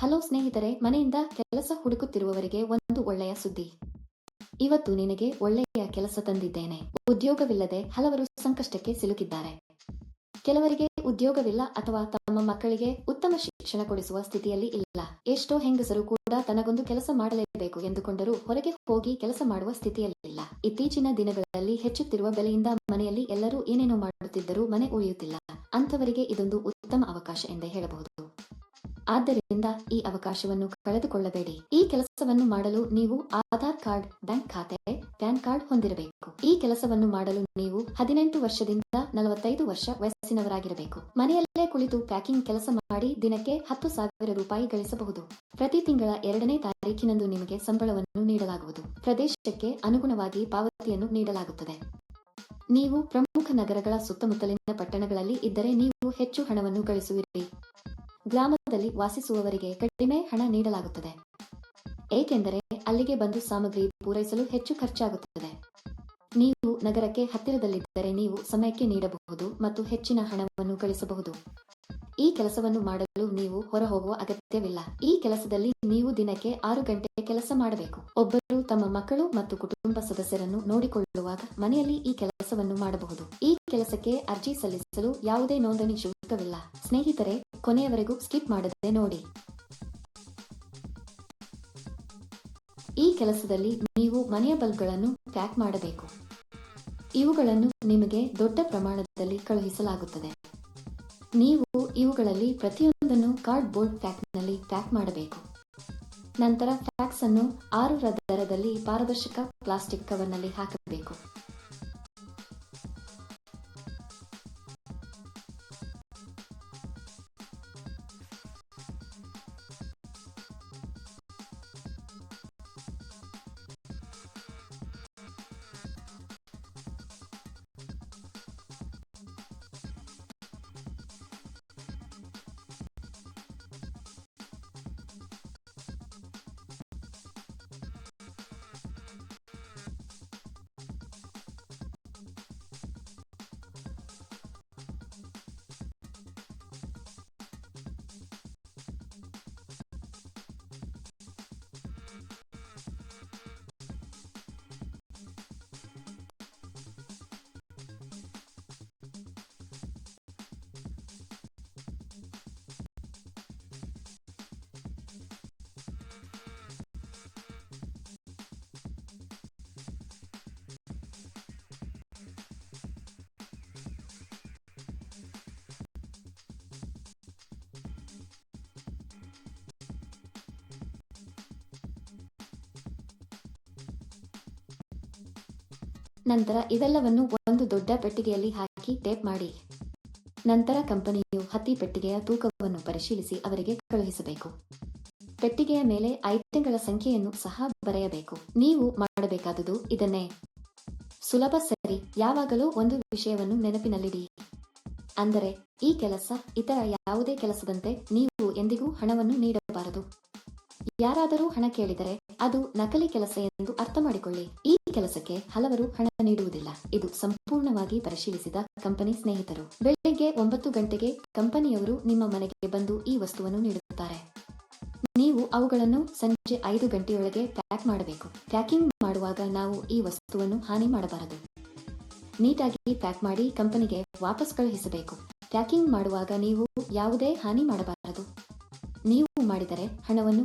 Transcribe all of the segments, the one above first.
Hello ಸ್ನೇಹಿತರೆ, ಮನೆಯಿಂದ ಕೆಲಸ ಹುಡುಕುತ್ತಿರುವವರಿಗೆ ಒಂದು ಒಳ್ಳೆಯ ಸುದ್ದಿ. ಇವತ್ತು ನಿನಗೆ ಒಳ್ಳೆಯ ಕೆಲಸ ತಂದಿದ್ದೇನೆ. ಉದ್ಯೋಗವಿಲ್ಲದೆ ಹಲವರು ಸಂಕಷ್ಟಕ್ಕೆ ಸಿಲುಕಿದ್ದಾರೆ. ಕೆಲವರಿಗೆ ಉದ್ಯೋಗವಿಲ್ಲ ಅಥವಾ ತಮ್ಮ ಮಕ್ಕಳಿಗೆ ಉತ್ತಮ ಶಿಕ್ಷಣ ಕೊಡಿಸುವ ಸ್ಥಿತಿಯಲ್ಲಿ ಇಲ್ಲ. ಎಷ್ಟೋ ಹೆಂಗಸರು ಕೂಡ ತನಗೊಂದು ಕೆಲಸ ಮಾಡಲೇಬೇಕು ಎಂದುಕೊಂಡರೂ ಹೊರಗೆ ಹೋಗಿ ಕೆಲಸ ಮಾಡುವ ಸ್ಥಿತಿಯಲ್ಲಿಲ್ಲ ಇತ್ತೀಚಿನ ದಿನಗಳಲ್ಲಿ ಹೆಚ್ಚುತ್ತಿರುವ ಬೆಲೆಯಿಂದ ಮನೆಯಲ್ಲಿ ಎಲ್ಲರೂ ಏನೇನೋ ಮಾಡುತ್ತಿದ್ದರೂ ಮನೆ ಉಳಿಯುತ್ತಿಲ್ಲ. ಅಂಥವರಿಗೆ ಇದೊಂದು ಉತ್ತಮ ಅವಕಾಶ ಎಂದೇ ಹೇಳಬಹುದು. ಆದ್ದರಿಂದ ಈ ಅವಕಾಶವನ್ನು ಕಳೆದುಕೊಳ್ಳಬೇಡಿ. ಈ ಕೆಲಸವನ್ನು ಮಾಡಲು ನೀವು ಆಧಾರ್ ಕಾರ್ಡ್, ಬ್ಯಾಂಕ್ ಖಾತೆ, ಪ್ಯಾನ್ ಕಾರ್ಡ್ ಹೊಂದಿರಬೇಕು. ಈ ಕೆಲಸವನ್ನು ಮಾಡಲು ನೀವು ಹದಿನೆಂಟು ವರ್ಷದಿಂದ ನಲವತ್ತೈದು ವರ್ಷ ವಯಸ್ಸಿನವರಾಗಿರಬೇಕು. ಮನೆಯಲ್ಲೇ ಕುಳಿತು ಪ್ಯಾಕಿಂಗ್ ಕೆಲಸ ಮಾಡಿ ದಿನಕ್ಕೆ ಹತ್ತು ಸಾವಿರ ರೂಪಾಯಿ ಗಳಿಸಬಹುದು. ಪ್ರತಿ ತಿಂಗಳ ಎರಡನೇ ತಾರೀಕಿನಂದು ನಿಮಗೆ ಸಂಬಳವನ್ನು ನೀಡಲಾಗುವುದು. ಪ್ರದೇಶಕ್ಕೆ ಅನುಗುಣವಾಗಿ ಪಾವತಿಯನ್ನು ನೀಡಲಾಗುತ್ತದೆ. ನೀವು ಪ್ರಮುಖ ನಗರಗಳ ಸುತ್ತಮುತ್ತಲಿನ ಪಟ್ಟಣಗಳಲ್ಲಿ ಇದ್ದರೆ ನೀವು ಹೆಚ್ಚು ಹಣವನ್ನು ಗಳಿಸುವಿರಿ. ಗ್ರಾಮದಲ್ಲಿ ವಾಸಿಸುವವರಿಗೆ ಕಡಿಮೆ ಹಣ ನೀಡಲಾಗುತ್ತದೆ. ಏಕೆಂದರೆ ಅಲ್ಲಿಗೆ ಬಂದು ಸಾಮಗ್ರಿ ಪೂರೈಸಲು ಹೆಚ್ಚು ಖರ್ಚಾಗುತ್ತದೆ. ನೀವು ನಗರಕ್ಕೆ ಹತ್ತಿರದಲ್ಲಿದ್ದರೆ ನೀವು ಸಮಯಕ್ಕೆ ನೀಡಬಹುದು ಮತ್ತು ಹೆಚ್ಚಿನ ಹಣವನ್ನು ಗಳಿಸಬಹುದು ಈ ಕೆಲಸವನ್ನು ಮಾಡಲು ನೀವು ಹೊರ ಹೋಗುವ ಅಗತ್ಯವಿಲ್ಲ. ಈ ಕೆಲಸದಲ್ಲಿ ನೀವು ದಿನಕ್ಕೆ ಆರು ಗಂಟೆ ಕೆಲಸ ಮಾಡಬೇಕು. ಒಬ್ಬರು ತಮ್ಮ ಮಕ್ಕಳು ಮತ್ತು ಕುಟುಂಬ ಸದಸ್ಯರನ್ನು ನೋಡಿಕೊಳ್ಳುವಾಗ ಮನೆಯಲ್ಲಿ ಈ ಕೆಲಸವನ್ನು ಮಾಡಬಹುದು. ಈ ಕೆಲಸಕ್ಕೆ ಅರ್ಜಿ ಸಲ್ಲಿಸಲು ಯಾವುದೇ ನೋಂದಣಿ ಶುಲ್ಕವಿಲ್ಲ. ಸ್ನೇಹಿತರೆ ಕೊನೆಯವರೆಗೂ ಸ್ಕಿಪ್ ಮಾಡದೆ ನೋಡಿ. ಈ ಕೆಲಸದಲ್ಲಿ ನೀವು ಮನೆಯ ಬಲ್ಬ್ಗಳನ್ನು ಪ್ಯಾಕ್ ಮಾಡಬೇಕು. ಇವುಗಳನ್ನು ನಿಮಗೆ ದೊಡ್ಡ ಪ್ರಮಾಣದಲ್ಲಿ ಕಳುಹಿಸಲಾಗುತ್ತದೆ. ನೀವು ಇವುಗಳಲ್ಲಿ ಪ್ರತಿಯೊಂದನ್ನು ಕಾರ್ಡ್ಬೋರ್ಡ್ ಪ್ಯಾಕ್ನಲ್ಲಿ ಪ್ಯಾಕ್ ಮಾಡಬೇಕು. ನಂತರ ಪ್ಯಾಕ್ಸ್ ಅನ್ನು ಆರು ದರದಲ್ಲಿ ಪಾರದರ್ಶಕ ಪ್ಲಾಸ್ಟಿಕ್ ಕವರ್ನಲ್ಲಿ ಹಾಕಬೇಕು. ನಂತರ ಇವೆಲ್ಲವನ್ನು ಒಂದು ದೊಡ್ಡ ಪೆಟ್ಟಿಗೆಯಲ್ಲಿ ಹಾಕಿ ಟೇಪ್ ಮಾಡಿ. ನಂತರ ಕಂಪನಿಯು ಹತ್ತಿ ಪೆಟ್ಟಿಗೆಯ ತೂಕವನ್ನು ಪರಿಶೀಲಿಸಿ ಅವರಿಗೆ ಕಳುಹಿಸಬೇಕು. ಪೆಟ್ಟಿಗೆಯ ಮೇಲೆ ಐಟಂಗಳ ಸಂಖ್ಯೆಯನ್ನು ಸಹ ಬರೆಯಬೇಕು. ನೀವು ಮಾಡಬೇಕಾದುದು ಇದನ್ನೇ. ಸುಲಭ ಸರಿ. ಯಾವಾಗಲೂ ಒಂದು ವಿಷಯವನ್ನು ನೆನಪಿನಲ್ಲಿಡಿ. ಅಂದರೆ, ಈ ಕೆಲಸ ಇತರ ಯಾವುದೇ ಕೆಲಸದಂತೆ ನೀವು ಎಂದಿಗೂ ಹಣವನ್ನು ನೀಡಬಾರದು. ಯಾರಾದರೂ ಹಣ ಕೇಳಿದರೆ ಅದು ನಕಲಿ ಕೆಲಸ ಎಂದು ಅರ್ಥ ಮಾಡಿಕೊಳ್ಳಿ ಈ ಕೆಲಸಕ್ಕೆ ಹಲವರು ಹಣ ನೀಡುವುದಿಲ್ಲ. ಇದು ಸಂಪೂರ್ಣವಾಗಿ ಪರಿಶೀಲಿಸಿದ ಕಂಪನಿ ಸ್ನೇಹಿತರು. ಬೆಳಿಗ್ಗೆ ಒಂಬತ್ತು ಗಂಟೆಗೆ ಕಂಪನಿಯವರು ನಿಮ್ಮ ಮನೆಗೆ ಬಂದು ಈ ವಸ್ತುವನ್ನು ನೀಡುತ್ತಾರೆ. ನೀವು ಅವುಗಳನ್ನು ಸಂಜೆ ಐದು ಗಂಟೆಯೊಳಗೆ ಪ್ಯಾಕ್ ಮಾಡಬೇಕು. ಪ್ಯಾಕಿಂಗ್ ಮಾಡುವಾಗ ನಾವು ಈ ವಸ್ತುವನ್ನು ಹಾನಿ ಮಾಡಬಾರದು. ನೀಟಾಗಿ ಪ್ಯಾಕ್ ಮಾಡಿ ಕಂಪನಿಗೆ ವಾಪಸ್ ಕಳುಹಿಸಬೇಕು. ಪ್ಯಾಕಿಂಗ್ ಮಾಡುವಾಗ ನೀವು ಯಾವುದೇ ಹಾನಿ ಮಾಡಬಾರದು. ನೀವು ಮಾಡಿದರೆ ಹಣವನ್ನು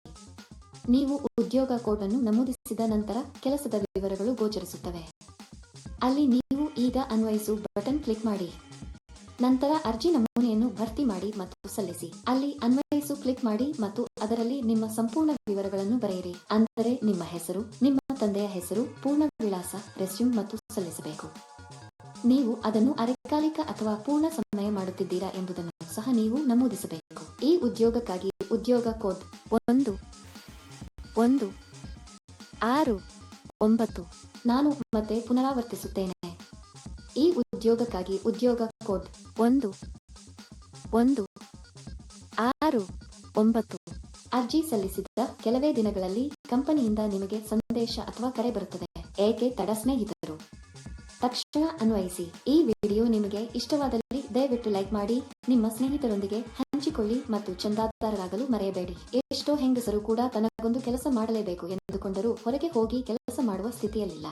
ನೀವು ಉದ್ಯೋಗ ಕೋಡ್ ಅನ್ನು ನಮೂದಿಸಿದ ನಂತರ ಕೆಲಸದ ವಿವರಗಳು ಗೋಚರಿಸುತ್ತವೆ. ಅಲ್ಲಿ ನೀವು ಈಗ ಅನ್ವಯಿಸು ಬಟನ್ ಕ್ಲಿಕ್ ಮಾಡಿ. ನಂತರ ಅರ್ಜಿ ನಮೂನೆಯನ್ನು ಭರ್ತಿ ಮಾಡಿ ಮತ್ತು ಸಲ್ಲಿಸಿ. ಅಲ್ಲಿ ಅನ್ವಯಿಸು ಕ್ಲಿಕ್ ಮಾಡಿ ಮತ್ತು ಅದರಲ್ಲಿ ನಿಮ್ಮ ಸಂಪೂರ್ಣ ವಿವರಗಳನ್ನು ಬರೆಯಿರಿ. ಅಂದರೆ ನಿಮ್ಮ ಹೆಸರು, ನಿಮ್ಮ ತಂದೆಯ ಹೆಸರು, ಪೂರ್ಣ ವಿಳಾಸ, ರೆಸ್ಯೂಮ್ ಮತ್ತು ಸಲ್ಲಿಸಬೇಕು. ನೀವು ಅದನ್ನು ಅರೆಕಾಲಿಕ ಅಥವಾ ಪೂರ್ಣ ಸಮಯ ಮಾಡುತ್ತಿದ್ದೀರಾ ಎಂಬುದನ್ನು ಸಹ ನೀವು ನಮೂದಿಸಬೇಕು. ಈ ಉದ್ಯೋಗಕ್ಕಾಗಿ ಉದ್ಯೋಗ ಕೋಡ್ ಒಂದು ಒಂದು, ಆರು, ಒಂಬತ್ತು ನಾನು ಮತ್ತೆ ಪುನರಾವರ್ತಿಸುತ್ತೇನೆ. ಈ ಉದ್ಯೋಗಕ್ಕಾಗಿ ಉದ್ಯೋಗ ಕೋಡ್ ಒಂದು ಒಂದು, ಆರು, ಒಂಬತ್ತು ಅರ್ಜಿ ಸಲ್ಲಿಸಿದ ಕೆಲವೇ ದಿನಗಳಲ್ಲಿ ಕಂಪನಿಯಿಂದ ನಿಮಗೆ ಸಂದೇಶ ಅಥವಾ ಕರೆ ಬರುತ್ತದೆ. ಏಕೆ ತಡ ಸ್ನೇಹಿತರು? ತಕ್ಷಣ ಅನ್ವಯಿಸಿ. ಈ ವಿಡಿಯೋ ನಿಮಗೆ ಇಷ್ಟವಾದಲ್ಲಿ ದಯವಿಟ್ಟು ಲೈಕ್ ಮಾಡಿ, ನಿಮ್ಮ ಸ್ನೇಹಿತರೊಂದಿಗೆ ಹಂಚಿಕೊಳ್ಳಿ ಮತ್ತು ಚಂದಾದಾರರಾಗಲು ಮರೆಯಬೇಡಿ. ಎಷ್ಟೋ ಹೆಂಗಸರು ಕೂಡ ತನಗೊಂದು ಕೆಲಸ ಮಾಡಲೇಬೇಕು ಎಂದುಕೊಂಡರೂ ಹೊರಗೆ ಹೋಗಿ ಕೆಲಸ ಮಾಡುವ ಸ್ಥಿತಿಯಲ್ಲಿಲ್ಲ.